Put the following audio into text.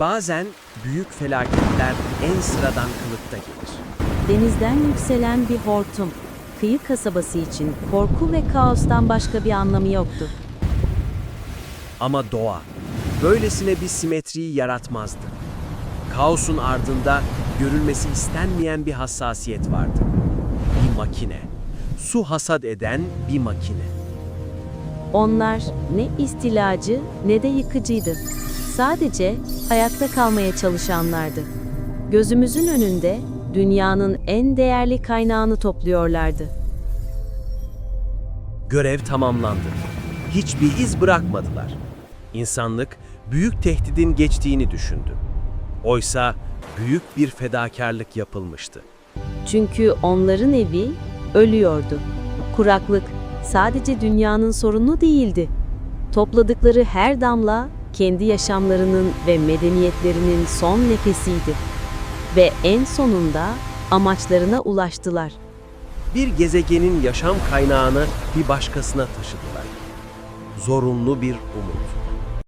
Bazen büyük felaketler en sıradan kılıkta gelir. Denizden yükselen bir hortum. Kıyı kasabası için korku ve kaostan başka bir anlamı yoktu. Ama doğa böylesine bir simetriyi yaratmazdı. Kaosun ardında görülmesi istenmeyen bir hassasiyet vardı. Bir makine. Su hasat eden bir makine. Onlar ne istilacı ne de yıkıcıydı. Sadece hayatta kalmaya çalışanlardı. Gözümüzün önünde dünyanın en değerli kaynağını topluyorlardı. Görev tamamlandı. Hiçbir iz bırakmadılar. İnsanlık büyük tehdidin geçtiğini düşündü. Oysa büyük bir fedakarlık yapılmıştı. Çünkü onların evi ölüyordu. Kuraklık sadece dünyanın sorunu değildi. Topladıkları her damla kendi yaşamlarının ve medeniyetlerinin son nefesiydi. Ve en sonunda amaçlarına ulaştılar. Bir gezegenin yaşam kaynağını bir başkasına taşıdılar. Zorunlu bir umut.